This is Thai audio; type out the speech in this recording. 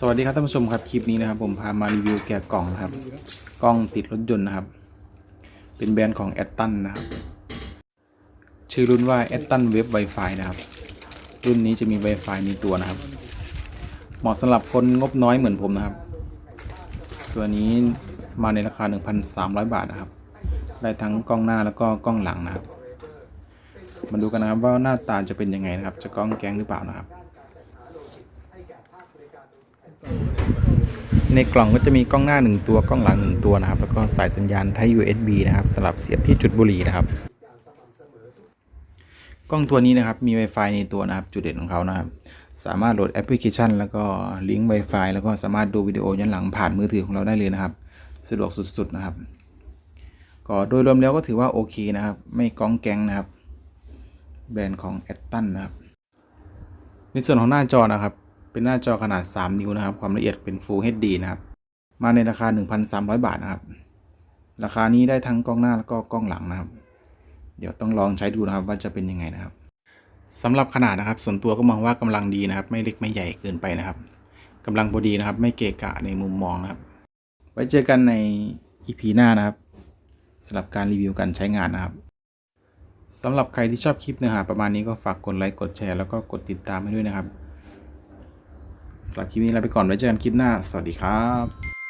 สวัสดีครับท่านผู้ชมครับคลิปนี้นะครับ ผมพามารีวิวแกะกล่องนะครับ กล้องติดรถยนต์นะครับ เป็นแบรนด์ของแอตตันนะครับ ชื่อรุ่นว่าแอตตันเว็บ Wi-Fi นะครับ รุ่นนี้จะมี Wi-Fi ในตัวนะครับ เหมาะสำหรับคนงบน้อยเหมือนผมนะครับ ตัวนี้มาในราคา 1,300 บาทนะครับ ได้ทั้งกล้องหน้าแล้วก็กล้องหลังนะครับ มาดูกันนะครับว่าหน้าตาจะเป็นยังไงนะครับ จะกล้องแก๊งหรือเปล่านะครับ ในกล่องก็จะมีกล้องหน้า 1 ตัวกล้องหลัง 1 ตัวนะครับ แล้วก็สายสัญญาณ Type USB นะครับสำหรับเสียบที่จุดบุหรี่นะครับ กล้องตัวนี้นะครับมี Wi-Fi ในตัวนะครับ จุดเด่นของเขานะครับ สามารถโหลดแอปพลิเคชัน แล้วก็ลิงก์ Wi-Fi แล้วก็สามารถดูวิดีโอย้อนหลังผ่านมือถือของเราได้เลยนะครับ สะดวกสุดๆนะครับ ก็โดยรวมแล้วก็ถือว่าโอเคนะครับ ไม่ก้องแกงนะครับ แบรนด์ของ a t t o n นะครับ ในส่วนของหน้าจอนะครับ เป็นหน้าจอขนาด 3 นิ้วนะครับ ความละเอียดเป็น Full HD นะครับ มาในราคา 1,300 บาทนะครับ ราคานี้ได้ทั้งกล้องหน้าแล้วก็กล้องหลังนะครับ เดี๋ยวต้องลองใช้ดูนะครับว่าจะเป็นยังไงนะครับสำหรับขนาดนะครับ ส่วนตัวก็มองว่ากำลังดีนะครับ ไม่เล็กไม่ใหญ่เกินไปนะครับกำลังพอดีนะครับ ไม่เกะกะในมุมมองนะครับ ไว้เจอกันใน EP หน้านะครับสำหรับการรีวิวการใช้งานนะครับสำหรับใครที่ชอบคลิปเนื้อหาประมาณนี้ก็ฝากกดไลค์กดแชร์แล้วก็กดติดตามให้ด้วยนะครับ สำหรับคลิปนี้ลาไปก่อนไว้เจอกันคลิปหน้า สวัสดีครับ